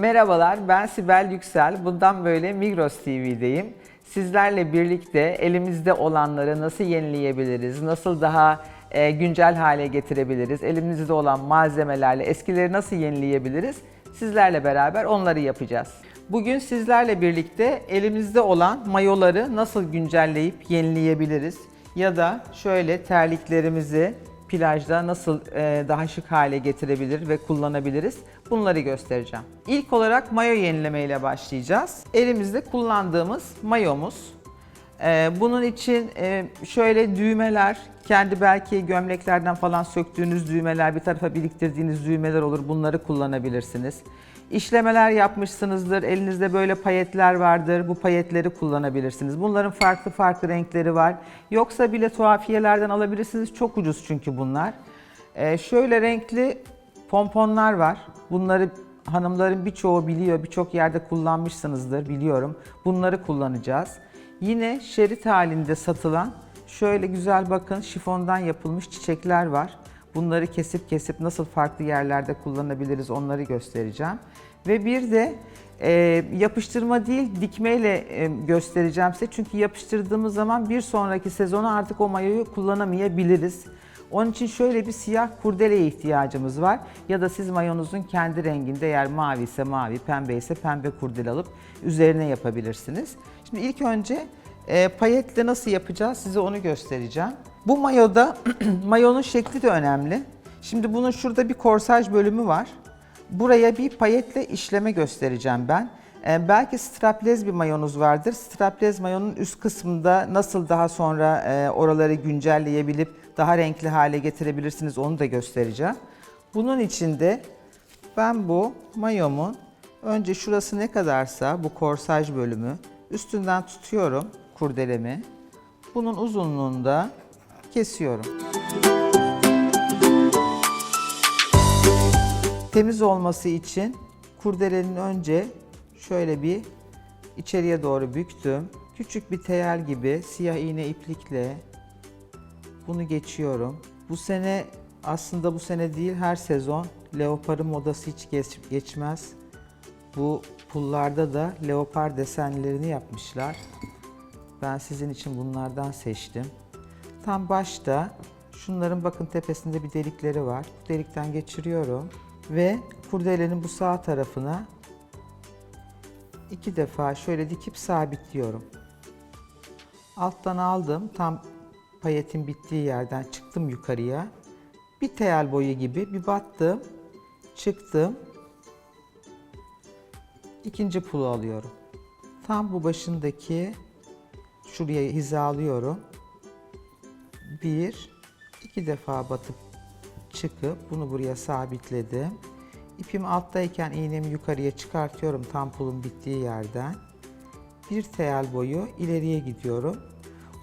Merhabalar, ben Sibel Yüksel. Bundan böyle Migros TV'deyim. Sizlerle birlikte elimizde olanları nasıl yenileyebiliriz, nasıl daha e, güncel hale getirebiliriz, elimizde olan malzemelerle eskileri nasıl yenileyebiliriz, sizlerle beraber onları yapacağız. Bugün sizlerle birlikte elimizde olan mayoları nasıl güncelleyip yenileyebiliriz ya da şöyle terliklerimizi plajda nasıl e, daha şık hale getirebilir ve kullanabiliriz bunları göstereceğim. İlk olarak mayo yenileme ile başlayacağız. Elimizde kullandığımız mayomuz. E, bunun için e, şöyle düğmeler, kendi belki gömleklerden falan söktüğünüz düğmeler, bir tarafa biriktirdiğiniz düğmeler olur. Bunları kullanabilirsiniz. İşlemeler yapmışsınızdır, elinizde böyle payetler vardır, bu payetleri kullanabilirsiniz. Bunların farklı farklı renkleri var. Yoksa bile tuhafiyelerden alabilirsiniz, çok ucuz çünkü bunlar. Ee, şöyle renkli pomponlar var. Bunları hanımların birçoğu biliyor, birçok yerde kullanmışsınızdır biliyorum. Bunları kullanacağız. Yine şerit halinde satılan şöyle güzel bakın şifondan yapılmış çiçekler var. Bunları kesip kesip nasıl farklı yerlerde kullanabiliriz onları göstereceğim. Ve bir de e, yapıştırma değil dikmeyle e, göstereceğim size. Çünkü yapıştırdığımız zaman bir sonraki sezonu artık o mayoyu kullanamayabiliriz. Onun için şöyle bir siyah kurdeleye ihtiyacımız var. Ya da siz mayonuzun kendi renginde eğer mavi ise mavi, pembe ise pembe kurdele alıp üzerine yapabilirsiniz. Şimdi ilk önce e, payetle nasıl yapacağız size onu göstereceğim. Bu mayoda mayonun şekli de önemli. Şimdi bunun şurada bir korsaj bölümü var. Buraya bir payetle işleme göstereceğim ben. Ee, belki straplez bir mayonuz vardır. Straplez mayonun üst kısmında nasıl daha sonra e, oraları güncelleyebilip daha renkli hale getirebilirsiniz onu da göstereceğim. Bunun için de ben bu mayomun önce şurası ne kadarsa bu korsaj bölümü üstünden tutuyorum kurdelemi. Bunun uzunluğunda kesiyorum. Temiz olması için kurdelenin önce şöyle bir içeriye doğru büktüm. Küçük bir teyel gibi siyah iğne iplikle bunu geçiyorum. Bu sene aslında bu sene değil her sezon leoparın modası hiç geç- geçmez. Bu pullarda da leopar desenlerini yapmışlar. Ben sizin için bunlardan seçtim. Tam başta şunların bakın tepesinde bir delikleri var. Bu delikten geçiriyorum ve kurdelenin bu sağ tarafına iki defa şöyle dikip sabitliyorum. Alttan aldım. Tam payetin bittiği yerden çıktım yukarıya. Bir teyel boyu gibi bir battım. Çıktım. İkinci pulu alıyorum. Tam bu başındaki şuraya hizalıyorum. Bir, iki defa batıp çıkıp bunu buraya sabitledim. İpim alttayken iğnemi yukarıya çıkartıyorum tam pulun bittiği yerden. Bir teyel boyu ileriye gidiyorum.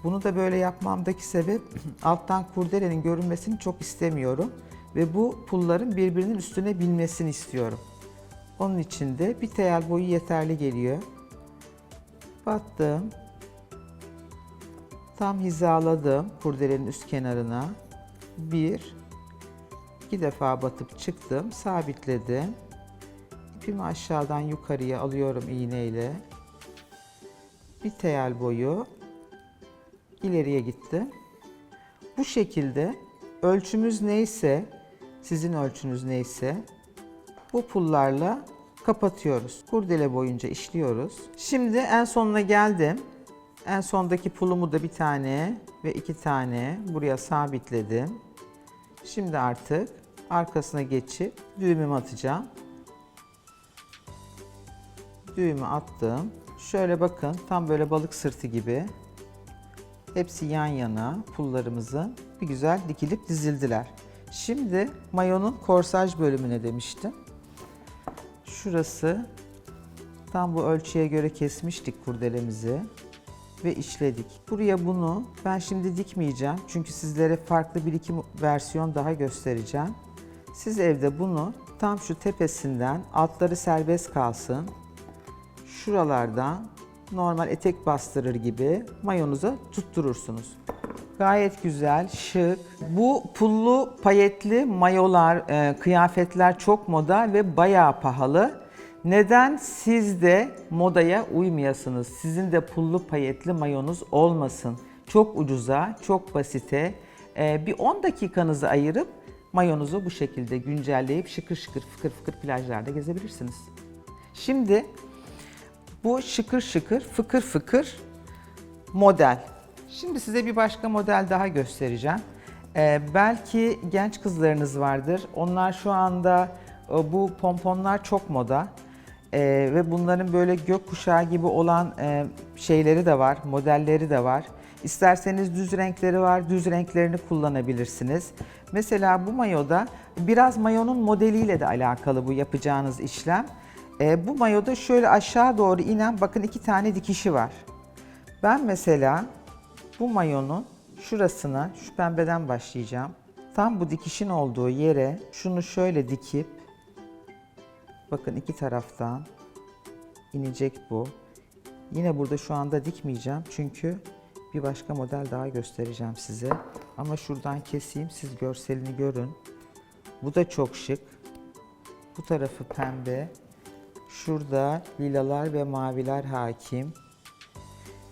Bunu da böyle yapmamdaki sebep alttan kurdelenin görünmesini çok istemiyorum. Ve bu pulların birbirinin üstüne binmesini istiyorum. Onun için de bir teyel boyu yeterli geliyor. Battım. Tam hizaladım kurdelenin üst kenarına. Bir, iki defa batıp çıktım, sabitledim. İpimi aşağıdan yukarıya alıyorum iğneyle. Bir teyel boyu ileriye gittim. Bu şekilde ölçümüz neyse, sizin ölçünüz neyse bu pullarla kapatıyoruz. Kurdele boyunca işliyoruz. Şimdi en sonuna geldim. En sondaki pulumu da bir tane ve iki tane buraya sabitledim. Şimdi artık arkasına geçip düğümümü atacağım. Düğümü attım. Şöyle bakın tam böyle balık sırtı gibi. Hepsi yan yana pullarımızın bir güzel dikilip dizildiler. Şimdi mayonun korsaj bölümüne demiştim. Şurası tam bu ölçüye göre kesmiştik kurdelemizi ve işledik. Buraya bunu ben şimdi dikmeyeceğim. Çünkü sizlere farklı bir iki versiyon daha göstereceğim. Siz evde bunu tam şu tepesinden altları serbest kalsın. Şuralardan normal etek bastırır gibi mayonuza tutturursunuz. Gayet güzel, şık. Bu pullu payetli mayolar, e, kıyafetler çok moda ve bayağı pahalı. Neden siz de modaya uymayasınız? Sizin de pullu payetli mayonuz olmasın. Çok ucuza, çok basite. e, bir 10 dakikanızı ayırıp mayonuzu bu şekilde güncelleyip şıkır şıkır fıkır fıkır plajlarda gezebilirsiniz. Şimdi bu şıkır şıkır fıkır fıkır model. Şimdi size bir başka model daha göstereceğim. Ee, belki genç kızlarınız vardır. Onlar şu anda e, bu pomponlar çok moda. Ee, ve bunların böyle gökkuşağı gibi olan e, şeyleri de var, modelleri de var. İsterseniz düz renkleri var, düz renklerini kullanabilirsiniz. Mesela bu mayoda biraz mayonun modeliyle de alakalı bu yapacağınız işlem. Ee, bu mayoda şöyle aşağı doğru inen bakın iki tane dikişi var. Ben mesela bu mayonun şurasına, şu pembeden başlayacağım. Tam bu dikişin olduğu yere şunu şöyle dikip, bakın iki taraftan inecek bu. Yine burada şu anda dikmeyeceğim çünkü bir başka model daha göstereceğim size. Ama şuradan keseyim siz görselini görün. Bu da çok şık. Bu tarafı pembe. Şurada lilalar ve maviler hakim.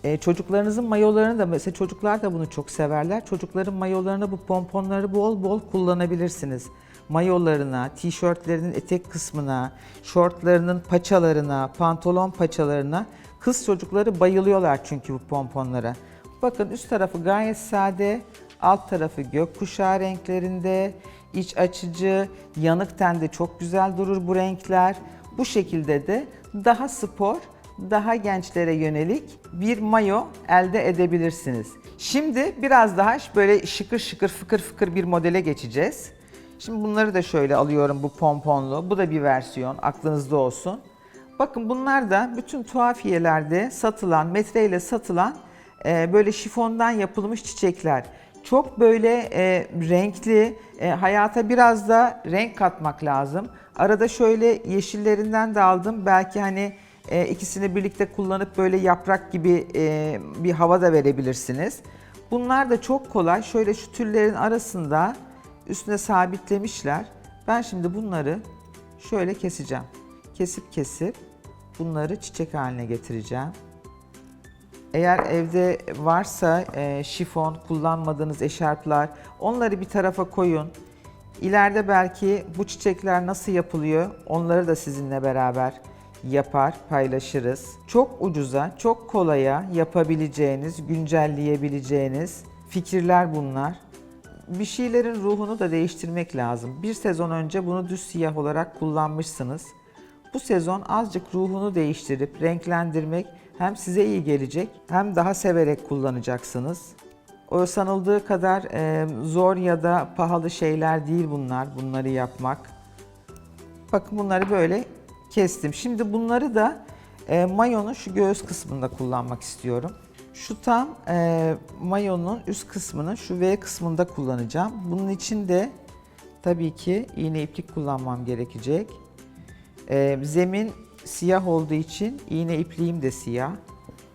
E, çocuklarınızın mayolarını da mesela çocuklar da bunu çok severler. Çocukların mayolarını bu pomponları bol bol kullanabilirsiniz. Mayolarına, tişörtlerinin etek kısmına, şortlarının paçalarına, pantolon paçalarına kız çocukları bayılıyorlar çünkü bu pomponlara. Bakın üst tarafı gayet sade, alt tarafı gökkuşağı renklerinde, iç açıcı, yanık tende çok güzel durur bu renkler. Bu şekilde de daha spor, daha gençlere yönelik bir mayo elde edebilirsiniz. Şimdi biraz daha böyle şıkır şıkır fıkır fıkır bir modele geçeceğiz. Şimdi bunları da şöyle alıyorum bu pomponlu. Bu da bir versiyon aklınızda olsun. Bakın bunlar da bütün tuhafiyelerde satılan, metreyle satılan e, böyle şifondan yapılmış çiçekler. Çok böyle e, renkli, e, hayata biraz da renk katmak lazım. Arada şöyle yeşillerinden de aldım. Belki hani e, ikisini birlikte kullanıp böyle yaprak gibi e, bir hava da verebilirsiniz. Bunlar da çok kolay. Şöyle şu tüllerin arasında üstüne sabitlemişler. Ben şimdi bunları şöyle keseceğim. Kesip kesip bunları çiçek haline getireceğim. Eğer evde varsa e, şifon, kullanmadığınız eşarplar onları bir tarafa koyun. İleride belki bu çiçekler nasıl yapılıyor onları da sizinle beraber yapar, paylaşırız. Çok ucuza, çok kolaya yapabileceğiniz, güncelleyebileceğiniz fikirler bunlar. Bir şeylerin ruhunu da değiştirmek lazım. Bir sezon önce bunu düz siyah olarak kullanmışsınız. Bu sezon azıcık ruhunu değiştirip renklendirmek hem size iyi gelecek hem daha severek kullanacaksınız. O sanıldığı kadar e, zor ya da pahalı şeyler değil bunlar, bunları yapmak. Bakın bunları böyle kestim. Şimdi bunları da e, mayonun şu göğüs kısmında kullanmak istiyorum. Şu tam e, mayonun üst kısmını şu V kısmında kullanacağım. Bunun için de tabii ki iğne iplik kullanmam gerekecek. E, zemin siyah olduğu için iğne ipliğim de siyah.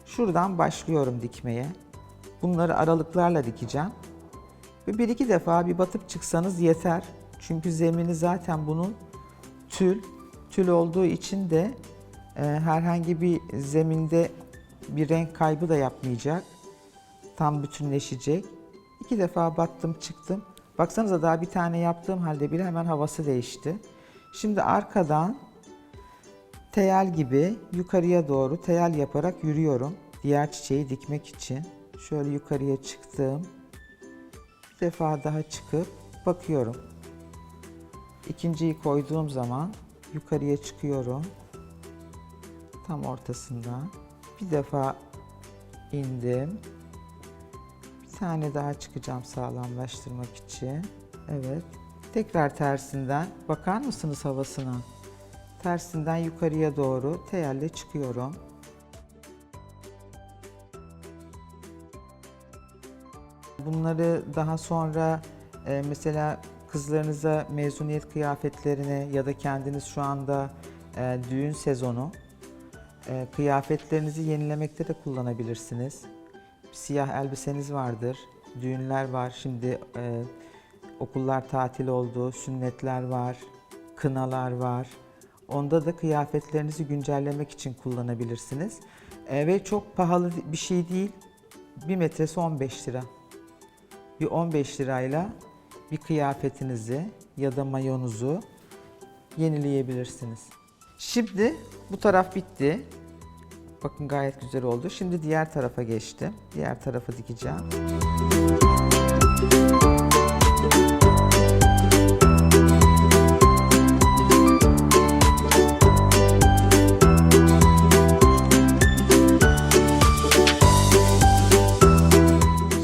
Şuradan başlıyorum dikmeye. Bunları aralıklarla dikeceğim. Ve bir iki defa bir batıp çıksanız yeter. Çünkü zemini zaten bunun tül. Tül olduğu için de e, herhangi bir zeminde bir renk kaybı da yapmayacak. Tam bütünleşecek. İki defa battım çıktım. Baksanıza daha bir tane yaptığım halde bile hemen havası değişti. Şimdi arkadan teyel gibi yukarıya doğru teyel yaparak yürüyorum. Diğer çiçeği dikmek için. Şöyle yukarıya çıktım. Bir defa daha çıkıp bakıyorum. İkinciyi koyduğum zaman yukarıya çıkıyorum. Tam ortasından. Bir defa indim. Bir tane daha çıkacağım sağlamlaştırmak için. Evet. Tekrar tersinden. Bakar mısınız havasına? Tersinden yukarıya doğru teyelle çıkıyorum. Bunları daha sonra e, mesela kızlarınıza mezuniyet kıyafetlerine ya da kendiniz şu anda e, düğün sezonu kıyafetlerinizi yenilemekte de kullanabilirsiniz. Siyah elbiseniz vardır. düğünler var. Şimdi e, okullar tatil oldu, sünnetler var, kınalar var. Onda da kıyafetlerinizi güncellemek için kullanabilirsiniz. E, ve çok pahalı bir şey değil. Bir metresi 15 lira. Bir 15 lirayla bir kıyafetinizi ya da mayonuzu yenileyebilirsiniz. Şimdi bu taraf bitti. Bakın gayet güzel oldu. Şimdi diğer tarafa geçtim. Diğer tarafı dikeceğim.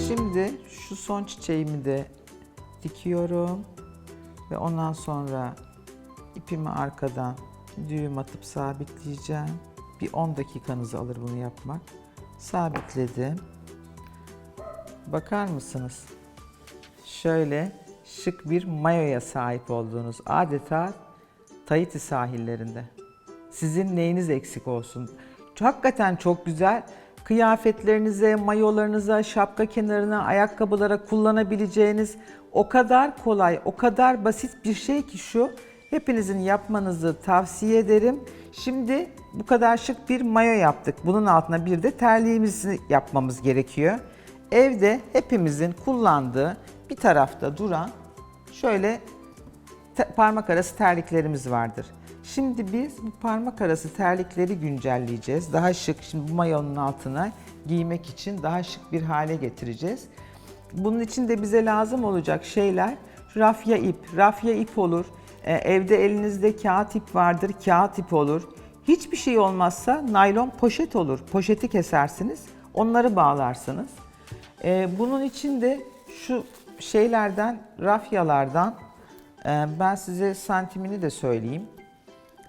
Şimdi şu son çiçeğimi de dikiyorum ve ondan sonra ipimi arkadan düğüm atıp sabitleyeceğim. Bir 10 dakikanızı alır bunu yapmak. Sabitledim. Bakar mısınız? Şöyle şık bir mayoya sahip olduğunuz adeta Tahiti sahillerinde. Sizin neyiniz eksik olsun? Hakikaten çok güzel. Kıyafetlerinize, mayolarınıza, şapka kenarına, ayakkabılara kullanabileceğiniz o kadar kolay, o kadar basit bir şey ki şu. Hepinizin yapmanızı tavsiye ederim. Şimdi bu kadar şık bir mayo yaptık. Bunun altına bir de terliğimizi yapmamız gerekiyor. Evde hepimizin kullandığı bir tarafta duran şöyle parmak arası terliklerimiz vardır. Şimdi biz bu parmak arası terlikleri güncelleyeceğiz. Daha şık, şimdi bu mayonun altına giymek için daha şık bir hale getireceğiz. Bunun için de bize lazım olacak şeyler rafya ip. Rafya ip olur. Ee, evde elinizde kağıt ip vardır, kağıt ip olur. Hiçbir şey olmazsa naylon poşet olur. Poşeti kesersiniz, onları bağlarsınız. Ee, bunun için de şu şeylerden, rafyalardan e, ben size santimini de söyleyeyim.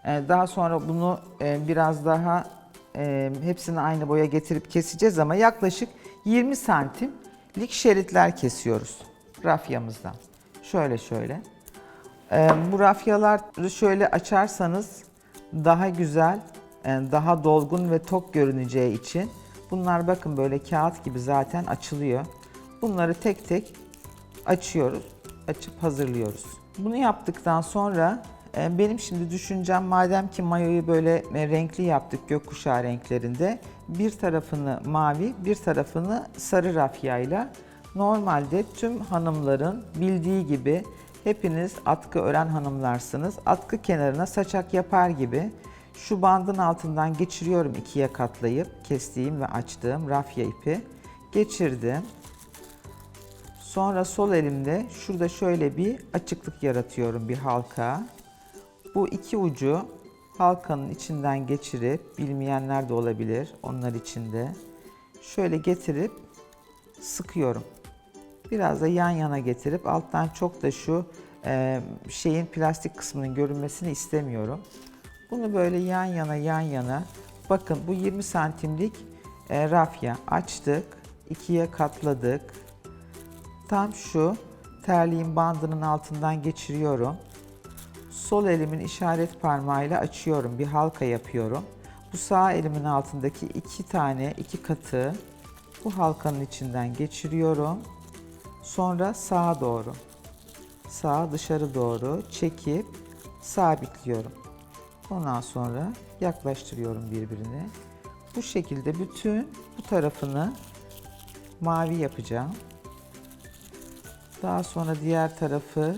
Ee, Daha sonra bunu e, biraz daha e, hepsini aynı boya getirip keseceğiz ama yaklaşık 20 santimlik şeritler kesiyoruz rafyamızdan. Şöyle şöyle. Ee, Bu rafyaları şöyle açarsanız daha güzel, e, daha dolgun ve tok görüneceği için bunlar bakın böyle kağıt gibi zaten açılıyor. Bunları tek tek açıyoruz, açıp hazırlıyoruz. Bunu yaptıktan sonra e, benim şimdi düşüncem madem ki mayoyu böyle e, renkli yaptık gökkuşağı renklerinde bir tarafını mavi bir tarafını sarı rafyayla normalde tüm hanımların bildiği gibi hepiniz atkı ören hanımlarsınız. Atkı kenarına saçak yapar gibi şu bandın altından geçiriyorum ikiye katlayıp kestiğim ve açtığım rafya ipi geçirdim. Sonra sol elimde şurada şöyle bir açıklık yaratıyorum bir halka. Bu iki ucu halkanın içinden geçirip bilmeyenler de olabilir onlar içinde. Şöyle getirip sıkıyorum. Biraz da yan yana getirip alttan çok da şu e, şeyin plastik kısmının görünmesini istemiyorum. Bunu böyle yan yana yan yana bakın bu 20 santimlik e, rafya açtık. ikiye katladık. Tam şu terliğin bandının altından geçiriyorum. Sol elimin işaret parmağıyla açıyorum. Bir halka yapıyorum. Bu sağ elimin altındaki iki tane iki katı bu halkanın içinden geçiriyorum. Sonra sağa doğru. Sağa dışarı doğru çekip sabitliyorum. Ondan sonra yaklaştırıyorum birbirine. Bu şekilde bütün bu tarafını mavi yapacağım. Daha sonra diğer tarafı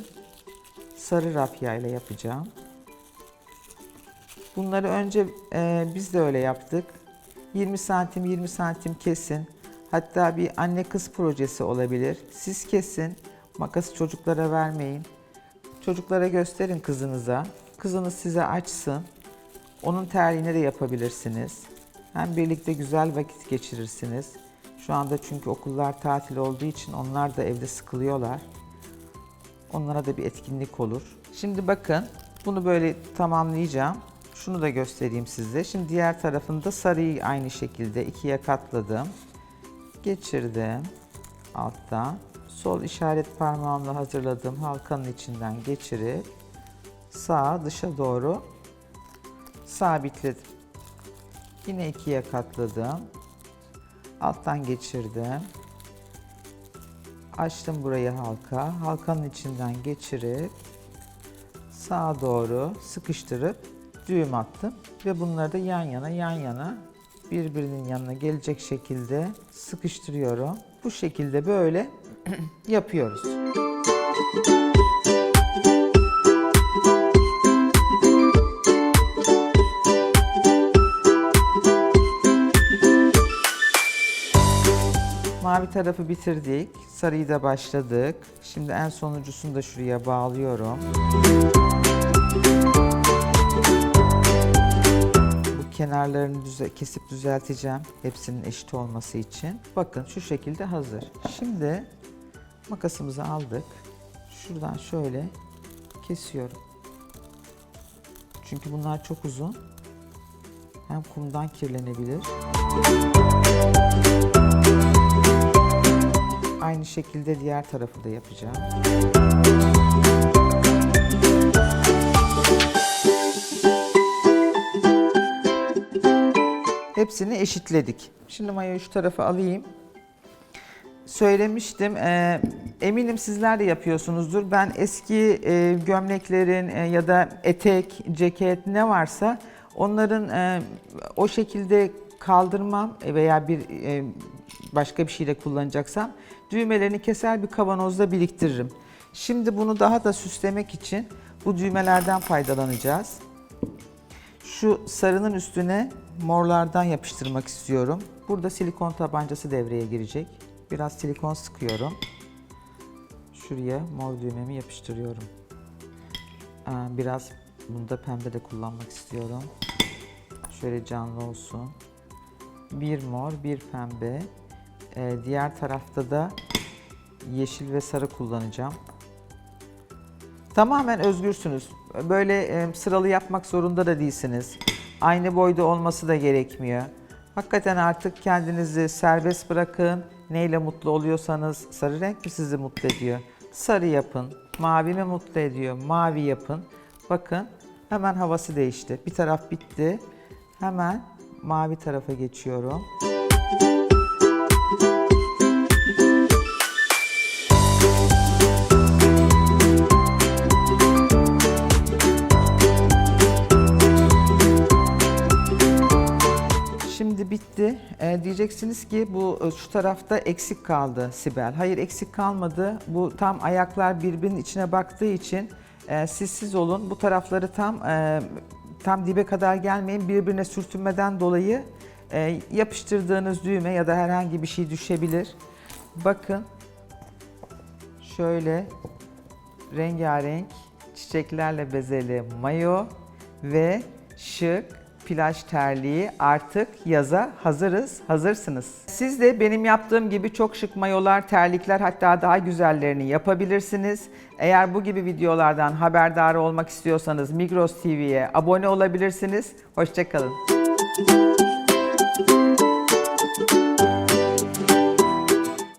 sarı rafya ile yapacağım. Bunları önce e, biz de öyle yaptık. 20 santim 20 santim kesin. Hatta bir anne kız projesi olabilir. Siz kesin. Makası çocuklara vermeyin. Çocuklara gösterin kızınıza. Kızınız size açsın. Onun terliğini de yapabilirsiniz. Hem birlikte güzel vakit geçirirsiniz. Şu anda çünkü okullar tatil olduğu için onlar da evde sıkılıyorlar. Onlara da bir etkinlik olur. Şimdi bakın bunu böyle tamamlayacağım. Şunu da göstereyim size. Şimdi diğer tarafını da sarıyı aynı şekilde ikiye katladım. Geçirdim alttan. Sol işaret parmağımla hazırladığım halkanın içinden geçirip sağa dışa doğru sabitledim. Yine ikiye katladım. Alttan geçirdim. Açtım burayı halka. Halkanın içinden geçirip sağa doğru sıkıştırıp düğüm attım. Ve bunları da yan yana yan yana birbirinin yanına gelecek şekilde sıkıştırıyorum. Bu şekilde böyle yapıyoruz. Mavi tarafı bitirdik. Sarıyı da başladık. Şimdi en sonuncusunu da şuraya bağlıyorum. Bu kenarlarını düze kesip düzelteceğim. Hepsinin eşit olması için. Bakın şu şekilde hazır. Şimdi makasımızı aldık. Şuradan şöyle kesiyorum. Çünkü bunlar çok uzun. Hem kumdan kirlenebilir. Aynı şekilde diğer tarafı da yapacağım. Hepsini eşitledik. Şimdi mayoyu şu tarafa alayım. Söylemiştim, e, eminim sizler de yapıyorsunuzdur. Ben eski e, gömleklerin e, ya da etek, ceket ne varsa onların e, o şekilde kaldırmam veya bir e, başka bir şeyle kullanacaksam düğmelerini keser bir kavanozda biriktiririm. Şimdi bunu daha da süslemek için bu düğmelerden faydalanacağız. Şu sarının üstüne morlardan yapıştırmak istiyorum. Burada silikon tabancası devreye girecek. Biraz silikon sıkıyorum. Şuraya mor düğmemi yapıştırıyorum. Aa, Biraz bunda pembe de kullanmak istiyorum. Şöyle canlı olsun. Bir mor, bir pembe. Ee, diğer tarafta da yeşil ve sarı kullanacağım. Tamamen özgürsünüz. Böyle e, sıralı yapmak zorunda da değilsiniz. Aynı boyda olması da gerekmiyor. Hakikaten artık kendinizi serbest bırakın. Neyle mutlu oluyorsanız sarı renk mi sizi mutlu ediyor? Sarı yapın. Mavi mi mutlu ediyor? Mavi yapın. Bakın hemen havası değişti. Bir taraf bitti. Hemen mavi tarafa geçiyorum. Bitti. Ee, diyeceksiniz ki bu e, şu tarafta eksik kaldı Sibel. Hayır eksik kalmadı. Bu tam ayaklar birbirinin içine baktığı için e, siz olun. Bu tarafları tam e, tam dibe kadar gelmeyin. Birbirine sürtünmeden dolayı e, yapıştırdığınız düğme ya da herhangi bir şey düşebilir. Bakın şöyle rengarenk çiçeklerle bezeli mayo ve şık plaj terliği artık yaza hazırız, hazırsınız. Siz de benim yaptığım gibi çok şık mayolar, terlikler hatta daha güzellerini yapabilirsiniz. Eğer bu gibi videolardan haberdar olmak istiyorsanız Migros TV'ye abone olabilirsiniz. Hoşçakalın.